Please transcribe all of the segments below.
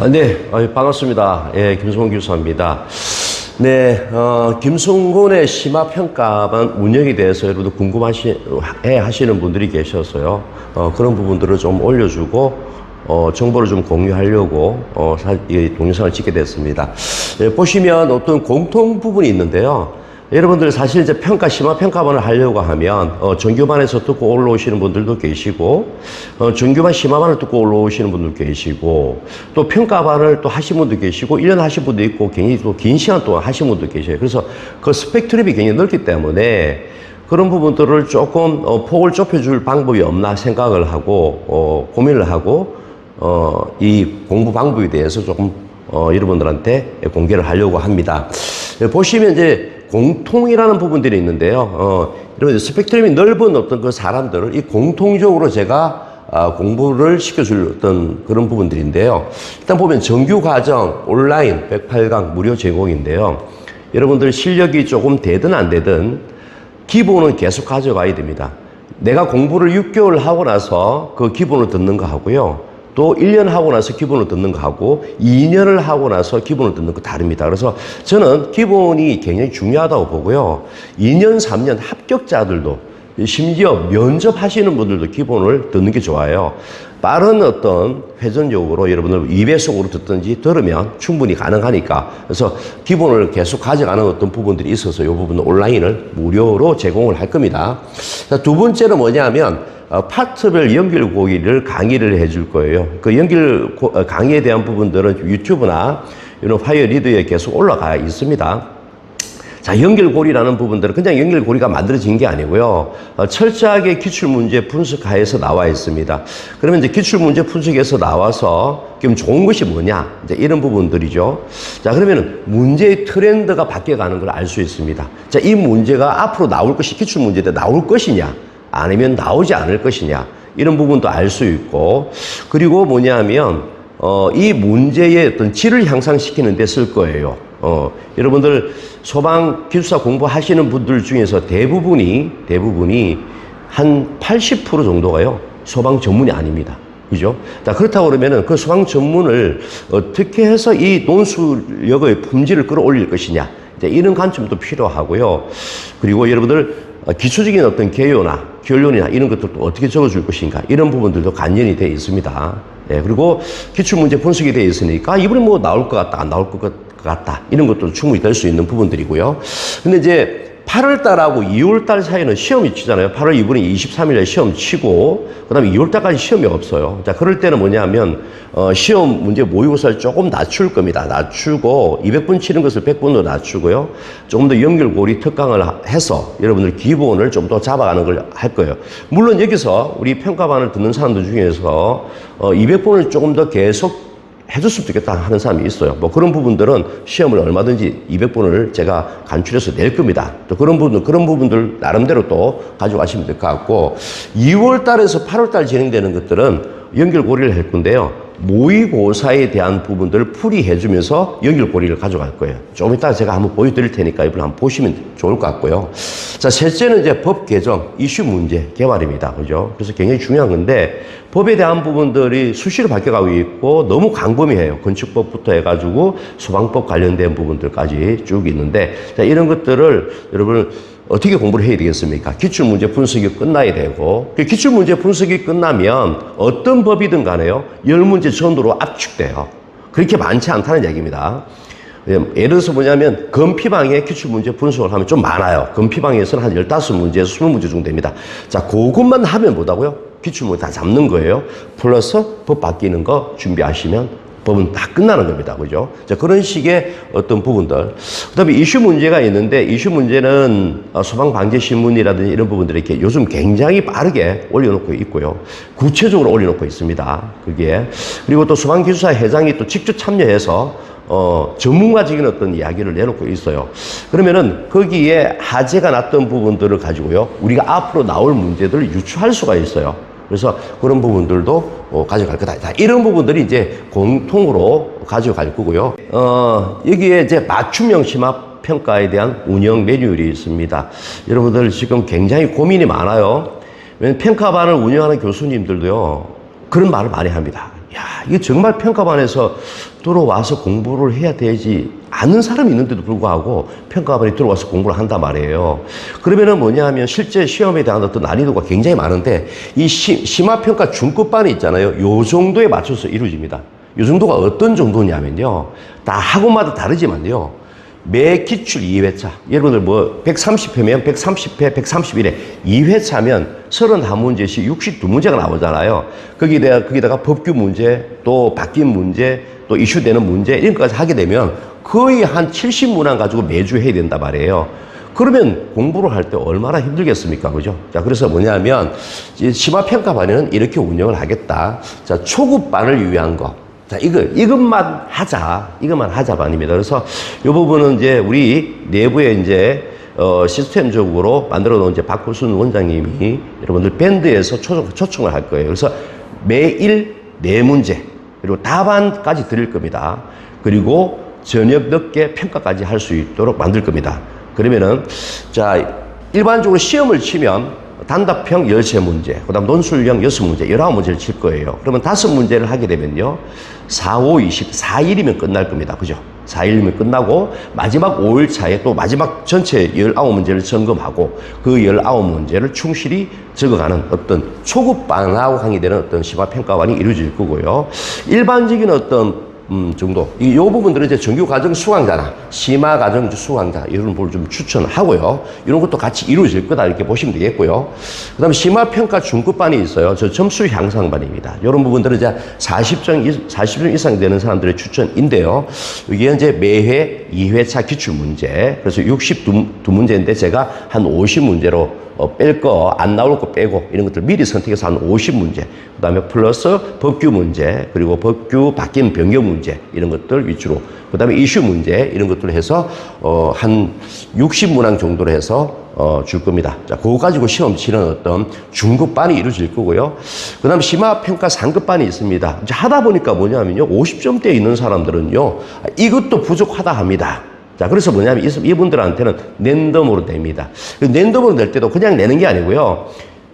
아, 네, 아, 반갑습니다. 예, 김성훈 교수입니다. 네, 어, 김성곤의 심화평가반 운영에 대해서 여러분들 궁금하시, 해 하시는 분들이 계셔서요. 어, 그런 부분들을 좀 올려주고, 어, 정보를 좀 공유하려고, 어, 사, 이 동영상을 찍게 됐습니다. 예, 보시면 어떤 공통 부분이 있는데요. 여러분들 사실 이제 평가, 심화 평가반을 하려고 하면, 어, 정규반에서 듣고 올라오시는 분들도 계시고, 어, 정규반 심화반을 듣고 올라오시는 분들 계시고, 또 평가반을 또 하신 분도 계시고, 1년 하신 분도 있고, 굉장히 또 긴 시간 동안 하신 분도 계셔요. 그래서 그 스펙트럼이 굉장히 넓기 때문에, 그런 부분들을 조금 어, 폭을 좁혀줄 방법이 없나 생각을 하고, 어, 고민을 하고, 어, 이 공부 방법에 대해서 조금 어, 여러분들한테 공개를 하려고 합니다. 예, 보시면 이제 공통이라는 부분들이 있는데요. 어, 여러분 스펙트럼이 넓은 어떤 그 사람들을 이 공통적으로 제가 아, 공부를 시켜줄 어떤 그런 부분들인데요. 일단 보면 정규 과정 온라인 108강 무료 제공인데요. 여러분들 실력이 조금 되든 안 되든 기본은 계속 가져가야 됩니다. 내가 공부를 6개월 하고 나서 그 기본을 듣는 거 하고요. 또 1년 하고 나서 기본을 듣는 거 하고 2년을 하고 나서 기본을 듣는 거 다릅니다. 그래서 저는 기본이 굉장히 중요하다고 보고요. 2년, 3년 합격자들도 심지어 면접하시는 분들도 기본을 듣는 게 좋아요. 빠른 어떤 회전력으로 여러분들 2배속으로 듣든지 들으면 충분히 가능하니까 그래서 기본을 계속 가져가는 어떤 부분들이 있어서 이 부분은 온라인을 무료로 제공을 할 겁니다. 자, 두 번째는 뭐냐면 어, 파트별 연결 고기를 강의를 해줄 거예요. 그 연결 고- 어, 강의에 대한 부분들은 유튜브나 이런 파이어 리드에 계속 올라가 있습니다. 자, 연결고리라는 부분들은 그냥 연결고리가 만들어진 게 아니고요. 어, 철저하게 기출문제 분석하에서 나와 있습니다. 그러면 이제 기출문제 분석에서 나와서 그럼 좋은 것이 뭐냐? 이제 이런 부분들이죠. 자, 그러면 문제의 트렌드가 바뀌어가는 걸 알 수 있습니다. 자, 이 문제가 앞으로 나올 것이 기출문제 때 나올 것이냐? 아니면 나오지 않을 것이냐? 이런 부분도 알 수 있고, 그리고 뭐냐면, 어, 이 문제의 어떤 질을 향상시키는 데 쓸 거예요. 어, 여러분들 소방 기술사 공부하시는 분들 중에서 대부분이, 대부분이 한 80% 정도가요, 소방 전문이 아닙니다. 그죠? 자, 그렇다고 그러면은 그 소방 전문을 어떻게 해서 이 논술력의 품질을 끌어올릴 것이냐. 이런 관점도 필요하고요. 그리고 여러분들 어, 기초적인 어떤 개요나 결론이나 이런 것들도 어떻게 적어줄 것인가 이런 부분들도 관련이 되어 있습니다. 예, 그리고 기출문제 분석이 되어 있으니까 이번에 뭐 나올 것 같다, 안 나올 것 같다 이런 것도 충분히 될 수 있는 부분들이고요. 근데 이제 8월 달하고 2월 달 사이는 시험이 치잖아요. 8월 2분에 23일에 시험 치고, 그 다음에 2월 달까지 시험이 없어요. 자, 그럴 때는 뭐냐면, 어, 시험 문제 모의고사를 조금 낮출 겁니다. 낮추고, 200분 치는 것을 100분으로 낮추고요. 조금 더 연결고리 특강을 하- 해서 여러분들 기본을 좀 더 잡아가는 걸 할 거예요. 물론 여기서 우리 평가반을 듣는 사람들 중에서, 어, 200분을 조금 더 계속 해줬으면 좋겠다 하는 사람이 있어요. 뭐 그런 부분들은 시험을 얼마든지 200분을 제가 간출해서 낼 겁니다. 또 그런 부분, 그런 부분들 나름대로 또 가져가시면 될 것 같고, 2월 달에서 8월 달 진행되는 것들은 연결고리를 할 건데요. 모의고사에 대한 부분들을 풀이해주면서 연결고리를 가져갈 거예요. 조금 이따가 제가 한번 보여드릴 테니까 이걸 한번 보시면 좋을 것 같고요. 자, 셋째는 이제 법 개정, 이슈 문제 개발입니다. 그죠? 그래서 굉장히 중요한 건데, 법에 대한 부분들이 수시로 바뀌어가고 있고, 너무 광범위해요. 건축법부터 해가지고 소방법 관련된 부분들까지 쭉 있는데, 자, 이런 것들을 여러분, 어떻게 공부를 해야 되겠습니까? 기출문제 분석이 끝나야 되고, 그 기출문제 분석이 끝나면 어떤 법이든 간에요, 열 문제 전도로 압축돼요. 그렇게 많지 않다는 얘기입니다. 예, 예를 들어서 뭐냐면, 건피방에 기출문제 분석을 하면 좀 많아요. 건피방에서는 한 15문제에서 20문제 정도 됩니다. 자, 그것만 하면 뭐다고요? 기출문제 다 잡는 거예요. 플러스 법 바뀌는 거 준비하시면 법은 다 끝나는 겁니다. 그죠? 자, 그런 식의 어떤 부분들. 그 다음에 이슈 문제가 있는데, 이슈 문제는 어, 소방방재신문이라든지 이런 부분들이 이렇게 요즘 굉장히 빠르게 올려놓고 있고요. 구체적으로 올려놓고 있습니다. 그게. 그리고 또 소방기술사 회장이 또 직접 참여해서 어, 전문가적인 어떤 이야기를 내놓고 있어요. 그러면은 거기에 하재가 났던 부분들을 가지고요. 우리가 앞으로 나올 문제들을 유추할 수가 있어요. 그래서 그런 부분들도 어, 가져갈 거다. 자, 이런 부분들이 이제 공통으로 가져갈 거고요. 어, 여기에 이제 맞춤형 심화 평가에 대한 운영 매뉴얼이 있습니다. 여러분들 지금 굉장히 고민이 많아요. 왜냐면 평가반을 운영하는 교수님들도요. 그런 말을 많이 합니다. 야, 이게 정말 평가반에서 들어와서 공부를 해야 되지 않는 사람이 있는데도 불구하고 평가반에 들어와서 공부를 한단 말이에요. 그러면은 뭐냐 하면 실제 시험에 대한 어떤 난이도가 굉장히 많은데 이 시, 심화평가 중급반이 있잖아요. 요 정도에 맞춰서 이루어집니다. 요 정도가 어떤 정도냐면요. 다 학원마다 다르지만요. 매 기출 2회차. 여러분들 뭐 130회면 130회, 131회 2회차면 31문제씩 62문제가 나오잖아요. 거기다가, 거기다가 법규 문제, 또 바뀐 문제, 또 이슈되는 문제 이런 것까지 하게 되면 거의 한 70문항 가지고 매주 해야 된단 말이에요. 그러면 공부를 할 때 얼마나 힘들겠습니까? 그죠? 자, 그래서 뭐냐면, 이 심화평가반에는 이렇게 운영을 하겠다. 자, 초급반을 위한 거. 자, 이거, 이것만 하자. 이것만 하자 반입니다. 그래서 이 부분은 이제 우리 내부에 이제 어, 시스템적으로 만들어 놓은 이제 박구순 원장님이 여러분들 밴드에서 초청, 초청을 할 거예요. 그래서 매일 네 문제, 그리고 답안까지 드릴 겁니다. 그리고 저녁 늦게 평가까지 할 수 있도록 만들 겁니다. 그러면은, 자, 일반적으로 시험을 치면 단답형 13문제, 그 다음 논술형 6문제, 19문제를 칠 거예요. 그러면 5문제를 하게 되면요. 4, 5, 20, 4일이면 끝날 겁니다. 그죠? 4일이면 끝나고 마지막 5일 차에 또 마지막 전체 19문제를 점검하고 그 19문제를 충실히 적어가는 어떤 초급 반하고 강의되는 어떤 심화평가반이 이루어질 거고요. 일반적인 어떤 음, 정도. 이, 요 부분들은 이제 정규 과정 수강자나 심화 과정 수강자 이런 분을 좀 추천하고요. 이런 것도 같이 이루어질 거다 이렇게 보시면 되겠고요. 그 다음에 심화 평가 중급반이 있어요. 저 점수 향상반입니다. 이런 부분들은 이제 40점, 이- 40점 이상 되는 사람들의 추천인데요. 이게 이제 매회 2회차 기출 문제. 그래서 62문제인데 제가 한 50문제로 어, 뺄 거, 안 나올 거 빼고 이런 것들 미리 선택해서 한 50문제, 그 다음에 플러스 법규 문제, 그리고 법규 바뀐 변경 문제 이런 것들 위주로, 그 다음에 이슈 문제 이런 것들을 해서 어, 한 60문항 정도로 해서 어, 줄 겁니다. 자, 그거 가지고 시험 치는 어떤 중급반이 이루어질 거고요. 그 다음에 심화평가 상급반이 있습니다. 이제 하다 보니까 뭐냐면요. 50점대에 있는 사람들은요. 이것도 부족하다 합니다. 자, 그래서 뭐냐면 이- 이분들한테는 랜덤으로 냅니다. 그 랜덤으로 낼 때도 그냥 내는 게 아니고요.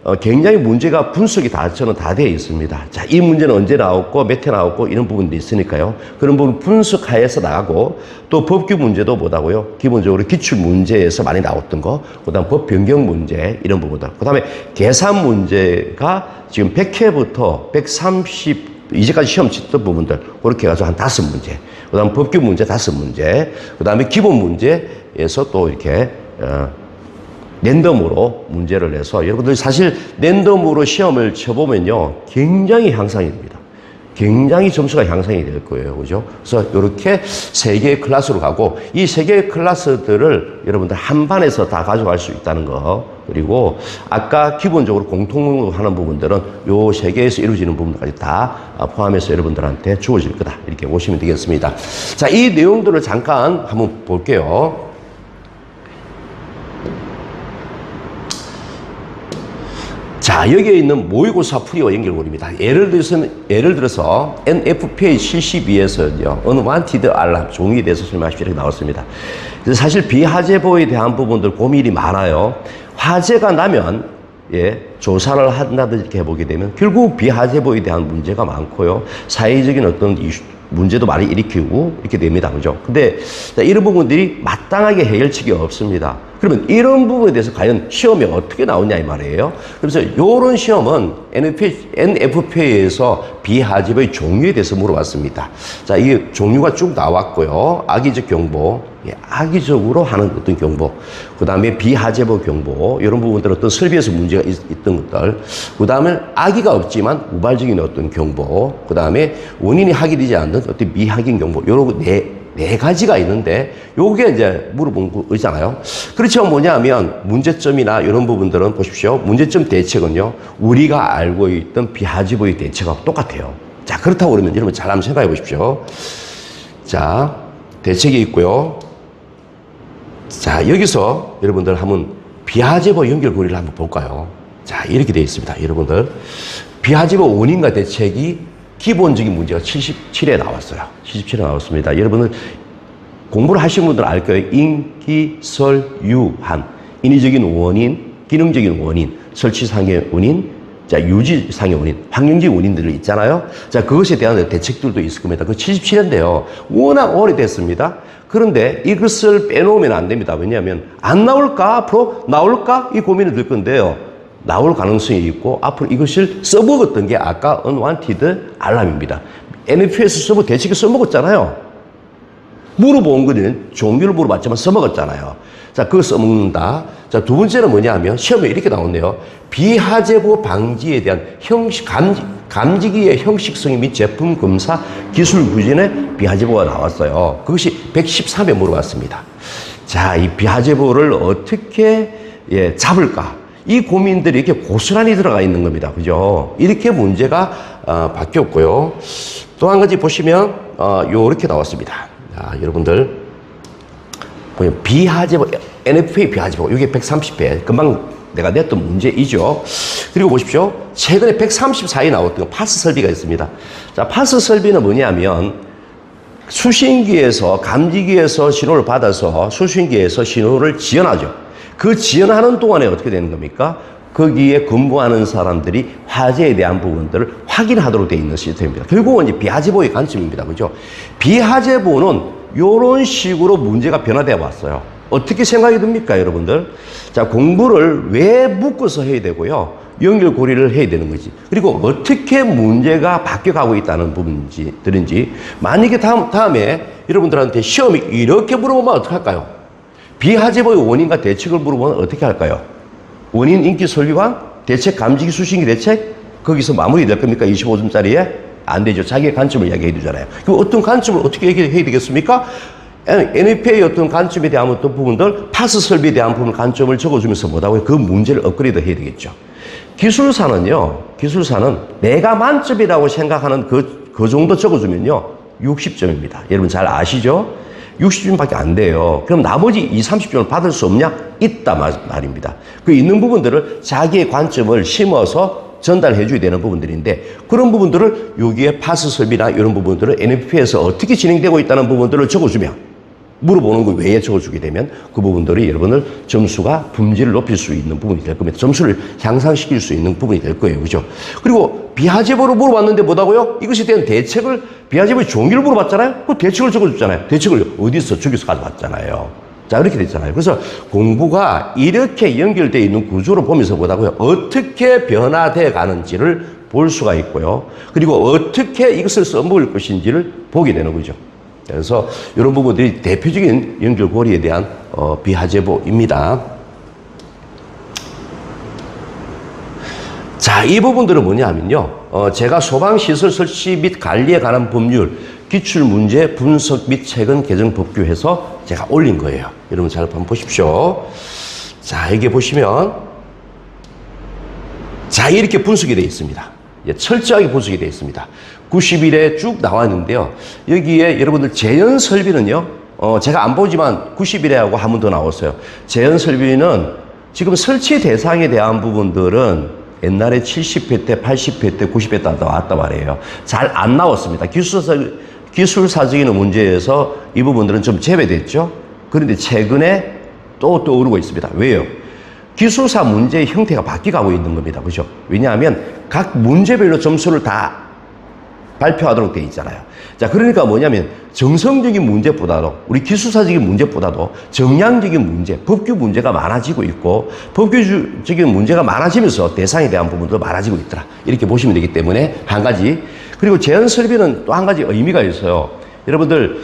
어, 굉장히 문제가 분석이 다 저는 다 되어 있습니다. 자, 이 문제는 언제 나왔고 몇 회 나왔고 이런 부분도 있으니까요. 그런 부분 분석하여서 나가고 또 법규 문제도 뭐다고요. 기본적으로 기출 문제에서 많이 나왔던 거, 그다음 법 변경 문제 이런 부분들. 그다음에 계산 문제가 지금 100회부터 130 이제까지 시험 치던 부분들 그렇게 해가지고 한 다섯 문제 그 다음 법규 문제 다섯 문제 그 다음에 기본 문제에서 또 이렇게 어, 랜덤으로 문제를 내서 여러분들 사실 랜덤으로 시험을 쳐보면요 굉장히 향상이 됩니다. 굉장히 점수가 향상이 될 거예요. 그죠? 그래서 이렇게 세 개의 클래스로 가고 이 세 개의 클래스들을 여러분들 한 반에서 다 가져갈 수 있다는 거. 그리고 아까 기본적으로 공통으로 하는 부분들은 요 세 개에서 이루어지는 부분까지 다 포함해서 여러분들한테 주어질 거다. 이렇게 보시면 되겠습니다. 자, 이 내용들을 잠깐 한번 볼게요. 자, 여기에 있는 모의고사 풀이와 연결고리입니다. 예를 들어서, 예를 들어서 NFPA 72에서요, unwanted alarm, 종이에 대해서 설명하십시오. 이렇게 나왔습니다. 사실 비화재보에 대한 부분들 고민이 많아요. 화재가 나면, 예, 조사를 한다든지 해보게 되면 결국 비화재보에 대한 문제가 많고요. 사회적인 어떤 이슈, 문제도 많이 일으키고 이렇게 됩니다. 그죠? 근데 자, 이런 부분들이 마땅하게 해결책이 없습니다. 그러면 이런 부분에 대해서 과연 시험에 어떻게 나오냐 이 말이에요. 그래서 이런 시험은 NFP, NFPA에서 비하집의 종류에 대해서 물어봤습니다. 자, 이게 종류가 쭉 나왔고요. 악의적 경보, 예, 악의적으로 하는 어떤 경보, 그 다음에 비하재보 경보, 이런 부분들 어떤 설비에서 문제가 있, 던 것들, 그 다음에 악의가 없지만 우발적인 어떤 경보, 그 다음에 원인이 확인되지 않는 어떤 미확인 경보, 요런 네, 네 가지가 있는데, 요게 이제 물어본 거잖아요. 그렇지만 뭐냐 하면 문제점이나 이런 부분들은 보십시오. 문제점 대책은요, 우리가 알고 있던 비하지보의 대책하고 똑같아요. 자, 그렇다고 그러면 여러분 잘 한번 생각해 보십시오. 자, 대책이 있고요. 자, 여기서 여러분들 한번 비하제보 연결고리를 한번 볼까요? 자, 이렇게 되어 있습니다. 여러분들. 비하제보 원인과 대책이 기본적인 문제가 77에 나왔어요. 77에 나왔습니다. 여러분들 공부를 하신 분들 알 거예요. 인기 설 유 한. 인위적인 원인, 기능적인 원인, 설치상의 원인, 자, 유지상의 원인, 환경적 원인들이 있잖아요. 자, 그것에 대한 대책들도 있을 겁니다. 그 77년대요. 워낙 오래됐습니다. 그런데 이것을 빼놓으면 안 됩니다. 왜냐하면 안 나올까? 앞으로 나올까? 이 고민이 들 건데요. 나올 가능성이 있고 앞으로 이것을 써먹었던 게 아까 unwanted 알람입니다. NFS 서버 대책에 써먹었잖아요. 물어본 거는 종류를 물어봤지만 써먹었잖아요. 자, 그거 써먹는다. 자, 두 번째는 뭐냐 하면 시험에 이렇게 나오네요. 비하제보 방지에 대한 형식, 감지, 감지기의 형식성 및 제품 검사 기술 부진의 비하제보가 나왔어요. 그것이 113에 물어봤습니다. 자, 이 비하제보를 어떻게 예, 잡을까? 이 고민들이 이렇게 고스란히 들어가 있는 겁니다. 그죠? 이렇게 문제가 어, 바뀌었고요. 또 한 가지 보시면 어, 요렇게 나왔습니다. 자, 여러분들 보면 비하제보 NFA 비하제보 이게 130회 금방 내가 냈던 문제이죠. 그리고 보십시오. 최근에 134에 나왔던 거 파스 설비가 있습니다. 자, 파스 설비는 뭐냐면 수신기에서 감지기에서 신호를 받아서 수신기에서 신호를 지연하죠. 그 지연하는 동안에 어떻게 되는 겁니까? 거기에 근무하는 사람들이 화재에 대한 부분들을 확인하도록 되어 있는 시스템입니다. 결국은 이제 비하제보의 관점입니다. 그죠? 비하제보는 이런 식으로 문제가 변화되어 왔어요. 어떻게 생각이 듭니까, 여러분들? 자, 공부를 왜 묶어서 해야 되고요? 연결고리를 해야 되는 거지. 그리고 어떻게 문제가 바뀌어가고 있다는 부분들인지, 만약에 다음, 다음에 여러분들한테 시험이 이렇게 물어보면 어떡할까요? 비하제보의 원인과 대책을 물어보면 어떻게 할까요? 원인 인기 설비관, 대책 감지기 수신기 대책, 거기서 마무리 될 겁니까? 25점짜리에? 안 되죠. 자기의 관점을 이야기해 주잖아요. 그럼 어떤 관점을 어떻게 얘기해야 되겠습니까? NFA의 어떤 관점에 대한 어떤 부분들, 파스 설비에 대한 부분 관점을 적어주면서 뭐다고요? 그 문제를 업그레이드 해야 되겠죠. 기술사는요, 기술사는 내가 만점이라고 생각하는 그, 그 정도 적어주면요, 60점입니다. 여러분 잘 아시죠? 60점밖에 안 돼요. 그럼 나머지 20, 30점을 받을 수 없냐? 있다 말입니다. 그 있는 부분들을 자기의 관점을 심어서 전달해 줘야 되는 부분들인데 그런 부분들을 여기에 파스 설비나 이런 부분들을 NFP에서 어떻게 진행되고 있다는 부분들을 적어주면 물어보는 거 외에 적어주게 되면 그 부분들이 여러분을 점수가 품질을 높일 수 있는 부분이 될 겁니다. 점수를 향상시킬 수 있는 부분이 될 거예요. 그죠? 그리고 비하제보로 물어봤는데 뭐다고요? 이것에 대한 대책을 비하제보의 종류를 물어봤잖아요? 그 대책을 적어줬잖아요. 대책을 어디서 저기서 가져왔잖아요. 자, 이렇게 됐잖아요. 그래서 공부가 이렇게 연결되어 있는 구조를 보면서 뭐다고요? 어떻게 변화돼 가는지를 볼 수가 있고요. 그리고 어떻게 이것을 써먹을 것인지를 보게 되는 거죠. 그래서 이런 부분들이 대표적인 연결 고리에 대한 어, 비하제보입니다. 자, 이 부분들은 뭐냐면요. 어, 제가 소방시설 설치 및 관리에 관한 법률, 기출 문제 분석 및 최근 개정 법규해서 제가 올린 거예요. 여러분 잘 한번 보십시오. 자, 여기 보시면 자, 이렇게 분석이 되어 있습니다. 예, 철저하게 분석이 되어 있습니다. 90일에 쭉 나왔는데요. 여기에 여러분들 재현 설비는요. 어, 제가 안 보지만 90일에 하고 한 번 더 나왔어요. 재현 설비는 지금 설치 대상에 대한 부분들은 옛날에 70회 때, 80회 때, 90회 때 나왔단 말이에요. 잘 안 나왔습니다. 기술사, 기술사적인 문제에서 이 부분들은 좀 제외됐죠. 그런데 최근에 또 떠오르고 있습니다. 왜요? 기술사 문제의 형태가 바뀌어가고 있는 겁니다. 그죠? 왜냐하면 각 문제별로 점수를 다 발표하도록 돼 있잖아요. 자, 그러니까 뭐냐면 정성적인 문제보다도 우리 기술사적인 문제보다도 정량적인 문제, 법규 문제가 많아지고 있고 법규적인 문제가 많아지면서 대상에 대한 부분도 많아지고 있더라. 이렇게 보시면 되기 때문에 한 가지. 그리고 제한 설비는 또 한 가지 의미가 있어요. 여러분들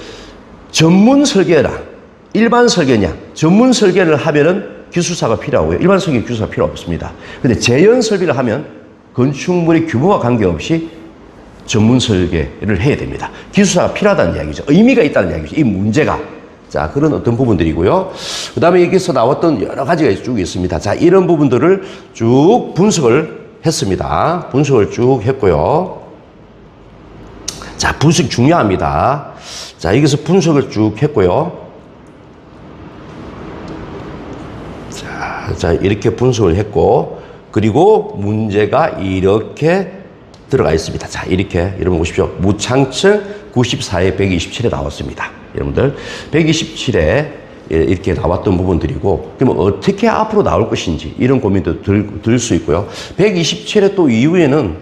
전문 설계랑 일반 설계냐, 전문 설계를 하면은 기술사가 필요하고요. 일반 설계 기술사가 필요 없습니다. 근데 재현 설비를 하면 건축물의 규모와 관계없이 전문 설계를 해야 됩니다. 기술사가 필요하다는 이야기죠. 의미가 있다는 이야기죠. 이 문제가. 자, 그런 어떤 부분들이고요. 그 다음에 여기서 나왔던 여러 가지가 쭉 있습니다. 자, 이런 부분들을 쭉 분석을 했습니다. 분석을 쭉 했고요. 자, 분석 중요합니다. 자, 여기서 분석을 쭉 했고요. 자, 자, 이렇게 분석을 했고, 그리고 문제가 이렇게 들어가 있습니다. 자, 이렇게 여러분 보십시오. 무창층 94에 127에 나왔습니다. 여러분들 127에 예, 이렇게 나왔던 부분들이고 그러면 어떻게 앞으로 나올 것인지 이런 고민도 들 수 있고요. 127회 또 이후에는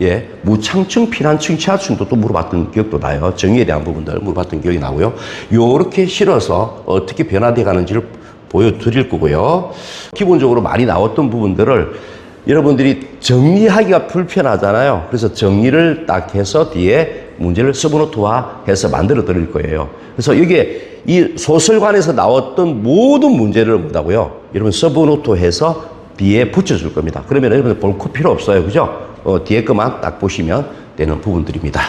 예, 무창층, 피난층, 지하층도 또 물어봤던 기억도 나요. 정의에 대한 부분들 물어봤던 기억이 나고요. 요렇게 실어서 어떻게 변화돼 가는지를 보여드릴 거고요. 기본적으로 많이 나왔던 부분들을 여러분들이 정리하기가 불편하잖아요. 그래서 정리를 딱 해서 뒤에 문제를 서브노트화 해서 만들어 드릴 거예요. 그래서 이게 이 소설관에서 나왔던 모든 문제를 뭐다고요? 여러분 서브노트 해서 뒤에 붙여줄 겁니다. 그러면 여러분들 볼 거 필요 없어요. 그죠? 어, 뒤에 것만 딱 보시면 되는 부분들입니다.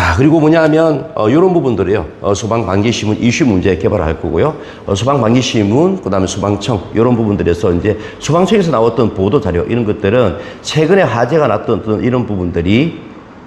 자, 그리고 뭐냐면, 어, 이런 부분들이요. 어, 소방방지시문 이슈 문제 개발할 거고요. 어, 소방방지시문, 그 다음에 소방청, 이런 부분들에서 이제 소방청에서 나왔던 보도자료, 이런 것들은 최근에 화제가 났던 이런 부분들이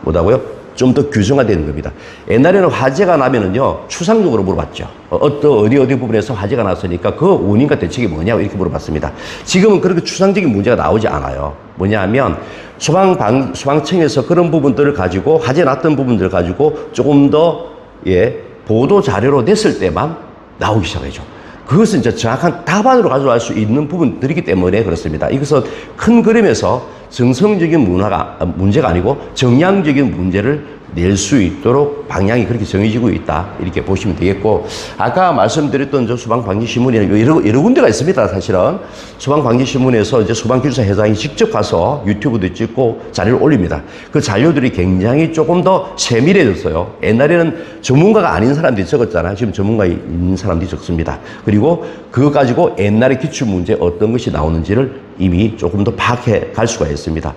뭐다고요? 좀 더 규정화되는 겁니다. 옛날에는 화재가 나면은요, 추상적으로 물어봤죠. 어, 어떤 어디 어디 부분에서 화재가 났으니까 그 원인과 대책이 뭐냐고 이렇게 물어봤습니다. 지금은 그렇게 추상적인 문제가 나오지 않아요. 뭐냐면 소방방, 소방청에서 그런 부분들을 가지고 화재 났던 부분들을 가지고 조금 더, 예, 보도 자료로 냈을 때만 나오기 시작하죠. 그것은 이제 정확한 답안으로 가져갈 수 있는 부분들이기 때문에 그렇습니다. 이것은 큰 그림에서 정성적인 문화가, 아, 문제가 아니고 정량적인 문제를 낼 수 있도록 방향이 그렇게 정해지고 있다. 이렇게 보시면 되겠고, 아까 말씀드렸던 저 소방방지신문에는 여러, 여러 군데가 있습니다. 사실은. 소방방지신문에서 이제 소방기술사 회장이 직접 가서 유튜브도 찍고 자료를 올립니다. 그 자료들이 굉장히 조금 더 세밀해졌어요. 옛날에는 전문가가 아닌 사람들이 적었잖아요. 지금 전문가인 사람들이 적습니다. 그리고 그거 가지고 옛날의 기출문제 어떤 것이 나오는지를 이미 조금 더 파악해 갈 수가 있습니다.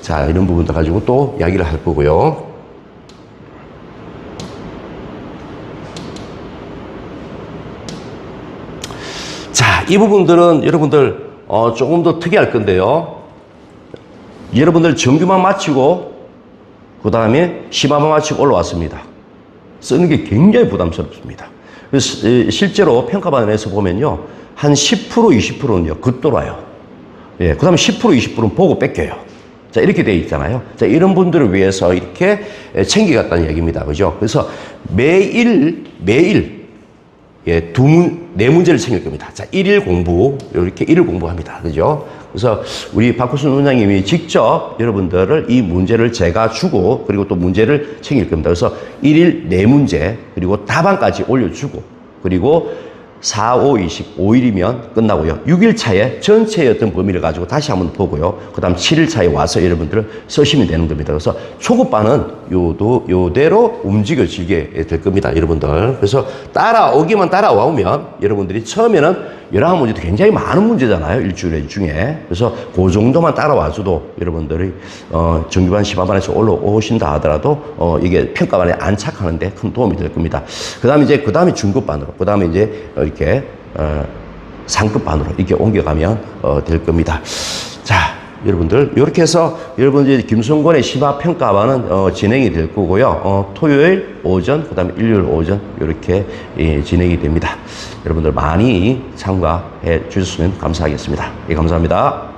자, 이런 부분도 가지고 또 이야기를 할 거고요. 자, 이 부분들은 여러분들 어, 조금 더 특이할 건데요. 여러분들 정규만 마치고 그 다음에 심화만 마치고 올라왔습니다. 쓰는 게 굉장히 부담스럽습니다. 실제로 평가반에서 보면요. 한 10% 20%는요. 겉돌아요. 예, 그 다음에 10% 20%는 보고 뺏겨요. 자, 이렇게 돼 있잖아요. 자, 이런 분들을 위해서 이렇게 에, 챙겨갔다는 얘기입니다. 그죠? 그래서 매일, 매일 예, 두 문, 네 문제를 챙길 겁니다. 자, 일일 공부, 이렇게 일일 공부합니다. 그죠? 그래서 우리 박호순 원장님이 직접 여러분들을 이 문제를 제가 주고, 그리고 또 문제를 챙길 겁니다. 그래서 일일 네 문제, 그리고 답안까지 올려주고, 그리고 4, 5, 20, 5일이면 끝나고요. 6일 차에 전체의 어떤 범위를 가지고 다시 한번 보고요. 그 다음 7일 차에 와서 여러분들을 쓰시면 되는 겁니다. 그래서 초급반은 요도, 요대로 움직여지게 될 겁니다. 여러분들. 그래서 따라오기만 따라오면 여러분들이 처음에는 11문제도 굉장히 많은 문제잖아요. 일주일에 중에. 그래서 그 정도만 따라와줘도 여러분들이, 어, 정규반, 시바반에서 올라오신다 하더라도, 어, 이게 평가반에 안착하는데 큰 도움이 될 겁니다. 그 다음에 이제, 그 다음에 중급반으로, 그 다음에 이제 이렇게, 어, 상급 반으로 이렇게 옮겨가면, 어, 될 겁니다. 자, 여러분들 이렇게 해서 여러분들 김성권의 심화 평가반은 어, 진행이 될 거고요. 어, 토요일 오전 그다음에 일요일 오전 이렇게 예, 진행이 됩니다. 여러분들 많이 참가해 주셨으면 감사하겠습니다. 예, 감사합니다.